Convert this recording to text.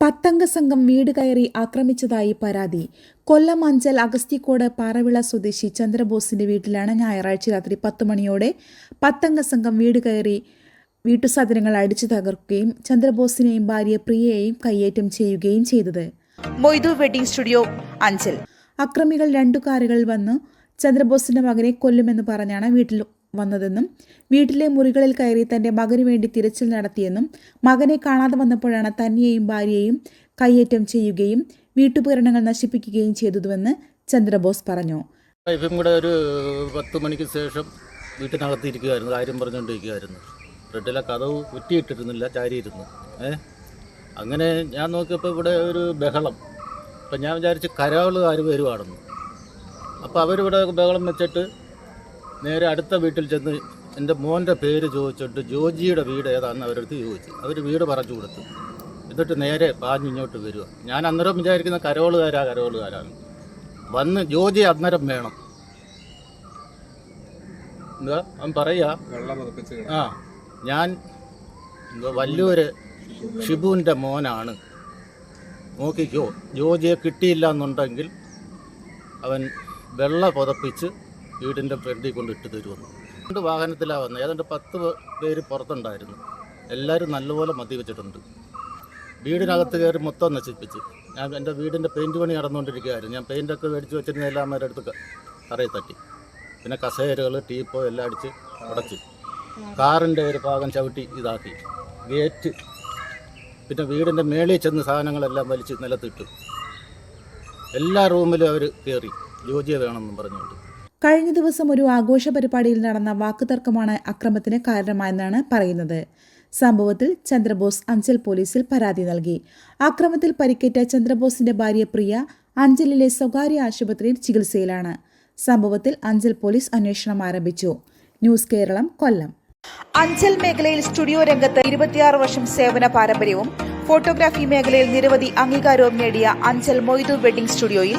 പത്തംഗ സംഘം വീട് കയറി ആക്രമിച്ചതായി പരാതി. കൊല്ലം അഞ്ചൽ അഗസ്തിക്കോട് പാറവിള സ്വദേശി ചന്ദ്രബോസിന്റെ വീട്ടിലാണ് ഞായറാഴ്ച രാത്രി പത്ത് മണിയോടെ പത്തംഗ സംഘം വീട് കയറി വീട്ടു സാധനങ്ങൾ അടിച്ചു തകർക്കുകയും ചന്ദ്രബോസിനെയും ഭാര്യ പ്രിയയെയും കയ്യേറ്റം ചെയ്യുകയും ചെയ്തത്. Moidu wedding studio Anchal. അക്രമികൾ രണ്ടു കാറുകളിൽ വന്ന് ചന്ദ്രബോസിന്റെ മകനെ കൊല്ലുമെന്ന് പറഞ്ഞാണ് വീട്ടിൽ വന്നതെന്നും വീട്ടിലെ മുറികളിൽ കയറി തന്റെ മകനു വേണ്ടി തിരച്ചിൽ നടത്തിയെന്നും മകനെ കാണാതെ വന്നപ്പോഴാണ് തന്നെയും ഭാര്യയെയും കയ്യേറ്റം ചെയ്യുകയും വീട്ടുപകരണങ്ങൾ നശിപ്പിക്കുകയും ചെയ്തതുവെന്ന് ചന്ദ്രബോസ് പറഞ്ഞു. വൈഫും കൂടെ ഒരു പത്ത് മണിക്ക് ശേഷം വീട്ടിനകത്ത് ഇരിക്കുമായിരുന്നു കാര്യം പറഞ്ഞുകൊണ്ടിരിക്കുമായിരുന്നു ഫ്രണ്ടിലെ കഥവ് കുറ്റിയിട്ടിരുന്നില്ല ചാരിയിരുന്നു. ഏ? അങ്ങനെ ഞാൻ നോക്കിയപ്പോൾ ഇവിടെ ഒരു ബഹളം. അപ്പം ഞാൻ വിചാരിച്ച് കരാളുകാർ വരുവാണെന്ന്. അപ്പോൾ അവരിവിടെ ബഹളം വെച്ചിട്ട് നേരെ അടുത്ത വീട്ടിൽ ചെന്ന് എന്റെ മോന്റെ പേര് ചോദിച്ചിട്ട് ജോജിയുടെ വീട് ഏതാണെന്ന് അവരടുത്ത് ചോദിച്ചു. അവർ വീട് പറഞ്ഞു കൊടുത്തു. എന്നിട്ട് നേരെ പാഞ്ഞിങ്ങോട്ട് വരിക. ഞാൻ അന്നേരം വിചാരിക്കുന്ന കരോളുകാരാ കരോളുകാരാണ് വന്ന് ജോജി അന്നേരം വേണം. എന്താ? അവൻ പറയാ ആ ഞാൻ വല്ലൂര് ഷിബുവിന്റെ മോനാണ്. നോക്കിക്കോ ജോജിയെ കിട്ടിയില്ല എന്നുണ്ടെങ്കിൽ അവൻ വെള്ള പുതപ്പിച്ച് വീടിന്റെ ഫ്രണ്ടിൽ കൊണ്ട് ഇട്ട് തരുമെന്ന്. രണ്ട് വാഹനത്തിലാണ് വന്നത് ഏതാണ്ട് പത്ത് പേര് പുറത്തുണ്ടായിരുന്നു. എല്ലാവരും നല്ലപോലെ മദ്യപിച്ചിട്ടുണ്ട് വീടിനകത്ത് കയറി മൊത്തം നശിപ്പിച്ച്. ഞാൻ എന്റെ വീടിന്റെ പെയിന്റ് പണി നടന്നുകൊണ്ടിരിക്കുകയായിരുന്നു. ഞാൻ പെയിന്റൊക്കെ മേടിച്ച് വെച്ചിരുന്ന എല്ലാം അവരുടെ അടുത്ത് തറയിൽ തട്ടി. പിന്നെ കസേരകൾ ടീപ്പോ എല്ലാം അടിച്ച് ഉടച്ച്. കാറിന്റെ ഒരു ഭാഗം ചവിട്ടി ഇതാക്കി. ഗേറ്റ് പിന്നെ വീടിന്റെ മേളിൽ ചെന്ന് സാധനങ്ങളെല്ലാം വലിച്ച് നിലത്തിട്ടു. എല്ലാ റൂമിലും അവർ കയറി. ജോജിയെ വേണമെന്നും പറഞ്ഞുകൊണ്ട്. കഴിഞ്ഞ ദിവസം ഒരു ആഘോഷ പരിപാടിയിൽ നടന്ന വാക്കുതർക്കമാണ് അക്രമത്തിന് കാരണമായെന്നാണ് പറയുന്നത്. സംഭവത്തിൽ ചന്ദ്രബോസ് അഞ്ചൽ പോലീസിൽ പരാതി നൽകി. അക്രമത്തിൽ പരിക്കേറ്റ ചന്ദ്രബോസിന്റെ ഭാര്യ പ്രിയ അഞ്ചലിലെ സ്വകാര്യ ആശുപത്രിയിൽ ചികിത്സയിലാണ്. സംഭവത്തിൽ അഞ്ചൽ പോലീസ് അന്വേഷണം ആരംഭിച്ചു. ന്യൂസ് കേരളം കൊല്ലം. അഞ്ചൽ മേഖലയിൽ സ്റ്റുഡിയോ രംഗത്ത് ഇരുപത്തിയാറ് വർഷം സേവന പാരമ്പര്യവും ഫോട്ടോഗ്രാഫി മേഖലയിൽ നിരവധി അംഗീകാരവും നേടിയ അഞ്ചൽ മൊയ്തു വെഡിംഗ് സ്റ്റുഡിയോയിൽ